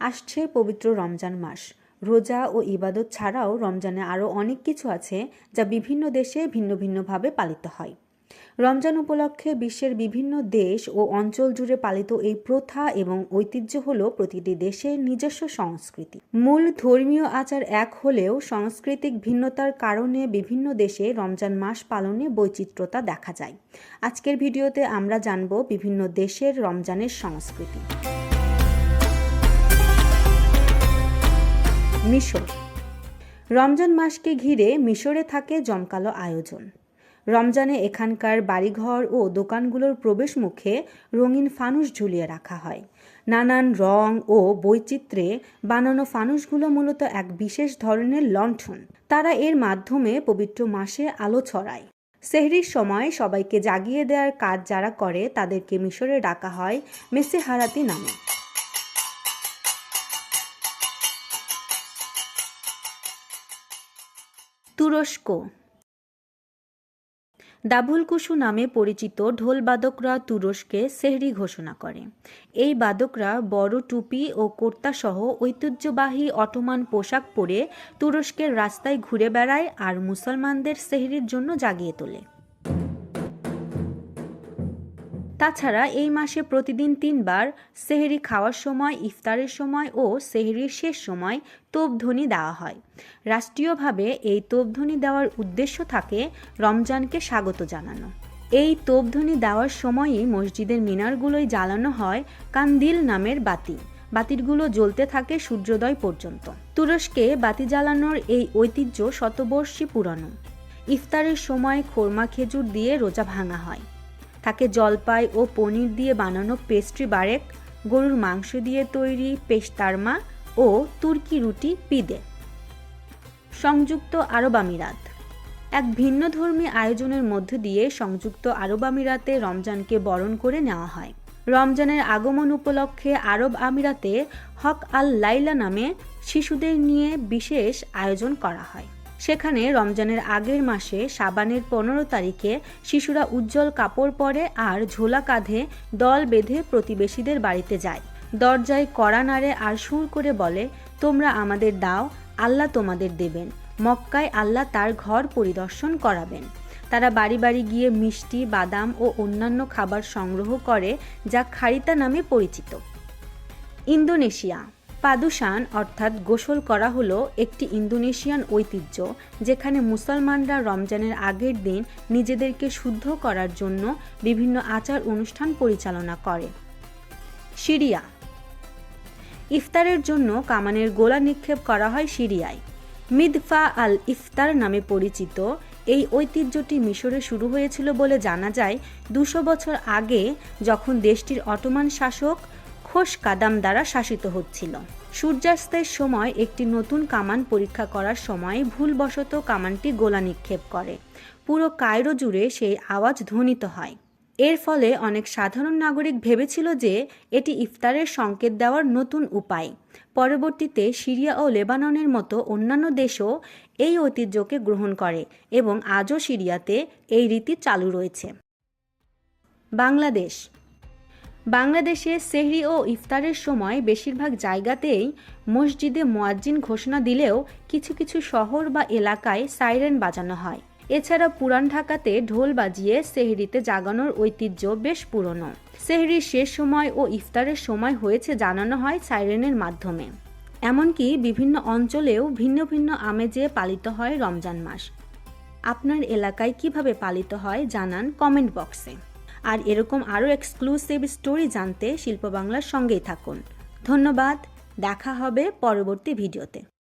আসছে পবিত্র রমজান মাস। রোজা ও ইবাদত ছাড়াও রমজানে আরও অনেক কিছু আছে যা বিভিন্ন দেশে ভিন্ন ভিন্নভাবে পালিত হয়। রমজান উপলক্ষে বিশ্বের বিভিন্ন দেশ ও অঞ্চল জুড়ে পালিত এই প্রথা এবং ঐতিহ্য হল প্রতিটি দেশের নিজস্ব সংস্কৃতি। মূল ধর্মীয় আচার এক হলেও সাংস্কৃতিক ভিন্নতার কারণে বিভিন্ন দেশে রমজান মাস পালনে বৈচিত্র্যতা দেখা যায়। আজকের ভিডিওতে আমরা জানব বিভিন্ন দেশের রমজানের সংস্কৃতি। মিশর। রমজান মাসকে ঘিরে মিশরে থাকে জমকালো আয়োজন। রমজানে এখানকার বাড়িঘর ও দোকানগুলোর প্রবেশ মুখে রঙিন ফানুস ঝুলিয়ে রাখা হয়। নানান রং ও বৈচিত্র্যে বানানো ফানুসগুলো মূলত এক বিশেষ ধরনের লণ্ঠন। তারা এর মাধ্যমে পবিত্র মাসে আলো ছড়ায়। সেহরির সময় সবাইকে জাগিয়ে দেওয়ার কাজ যারা করে তাদেরকে মিশরে ডাকা হয় মেসে হারাতি নামে। তুরস্ক। দাবুলকুসু নামে পরিচিত ঢোলবাদকরা তুরস্কে সেহরি ঘোষণা করে। এই বাদকরা বড় টুপি ও কোর্তাসহ ঐতিহ্যবাহী অটোমান পোশাক পরে তুরস্কের রাস্তায় ঘুরে বেড়ায় আর মুসলমানদের সেহরির জন্য জাগিয়ে তোলে। তাছাড়া এই মাসে প্রতিদিন তিনবার সেহরি খাওয়ার সময়, ইফতারের সময় ও সেহরির শেষ সময় তোপধ্বনি দেওয়া হয়। রাষ্ট্রীয়ভাবে এই তোপধ্বনি দেওয়ার উদ্দেশ্য থাকে রমজানকে স্বাগত জানানো। এই তোপধ্বনি দেওয়ার সময়ই মসজিদের মিনারগুলোই জ্বালানো হয় কান্দিল নামের বাতি। বাতিরগুলো জ্বলতে থাকে সূর্যোদয় পর্যন্ত। তুরস্কে বাতি জ্বালানোর এই ঐতিহ্য শতবর্ষী পুরানো। ইফতারের সময় খোরমা খেজুর দিয়ে রোজা ভাঙা হয়। থাকে জলপাই ও পনির দিয়ে বানানো পেস্ট্রি বারেক গরুর মাংস দিয়ে তৈরি পেস্তারমা ও তুর্কি রুটি পিদে। সংযুক্ত আরব আমিরাত। এক ভিন্ন ধর্মী আয়োজনের মধ্য দিয়ে সংযুক্ত আরব আমিরাতে রমজানকে বরণ করে নেওয়া হয়। রমজানের আগমন উপলক্ষে আরব আমিরাতে হক আল লাইলা নামে শিশুদের নিয়ে বিশেষ আয়োজন করা হয়। সেখানে রমজানের আগের মাসে সাবানের পনেরো তারিখে শিশুরা উজ্জ্বল কাপড় পরে আর ঝোলা কাঁধে দল বেঁধে প্রতিবেশীদের বাড়িতে যায়। দরজায় কড়া নাড়ে আর সুর করে বলে, তোমরা আমাদের দাও, আল্লাহ তোমাদের দেবেন। মক্কায় আল্লাহ তার ঘর পরিদর্শন করাবেন। তারা বাড়ি বাড়ি গিয়ে মিষ্টি, বাদাম ও অন্যান্য খাবার সংগ্রহ করে, যা খারিতা নামে পরিচিত। ইন্দোনেশিয়া পাদুসান অর্থাৎ গোসল করা হলো একটি ইন্দোনেশিয়ান ঐতিহ্য, যেখানে মুসলমানরা রমজানের আগের দিন নিজেদেরকে শুদ্ধ করার জন্য বিভিন্ন আচার অনুষ্ঠান পরিচালনা করে। সিরিয়া। ইফতারের জন্য কামানের গোলা নিক্ষেপ করা হয় সিরিয়ায়। মিদফা আল ইফতার নামে পরিচিত, এই ঐতিহ্যটি মিশরে শুরু হয়েছিল বলে জানা যায় দুশো বছর আগে, যখন দেশটির অটোমান শাসক খোশ কাদাম দ্বারা শাসিত হচ্ছিল। সূর্যাস্তের সময় একটি নতুন কামান পরীক্ষা করার সময় ভুলবশত কামানটি গোলা নিক্ষেপ করে। পুরো কায়রো জুড়ে সেই আওয়াজ ধ্বনিত হয়। এর ফলে অনেক সাধারণ নাগরিক ভেবেছিল যে এটি ইফতারের সংকেত দেওয়ার নতুন উপায়। পরবর্তীতে সিরিয়া ও লেবাননের মতো অন্যান্য দেশও এই ঐতিহ্যকে গ্রহণ করে এবং আজও সিরিয়াতে এই রীতি চালু রয়েছে। বাংলাদেশ বাংলাদেশে সেহরি ও ইফতারের সময় বেশিরভাগ জায়গাতেই মসজিদে মোয়াজ্জিন ঘোষণা দিলেও কিছু কিছু শহর বা এলাকায় সাইরেন বাজানো হয়। এছাড়া পুরান ঢাকাতে ঢোল বাজিয়ে সেহরিতে জাগানোর ঐতিহ্য বেশ পুরনো। সেহরির শেষ সময় ও ইফতারের সময় হয়েছে জানানো হয় সাইরেনের মাধ্যমে। এমনকি বিভিন্ন অঞ্চলেও ভিন্ন ভিন্ন আমেজে পালিত হয় রমজান মাস। আপনার এলাকায় কীভাবে পালিত হয় জানান কমেন্ট বক্সে। আর এরকম আরও এক্সক্লুসিভ স্টোরি জানতে শিল্প বাংলার সঙ্গেই থাকুন। ধন্যবাদ, দেখা হবে পরবর্তী ভিডিওতে।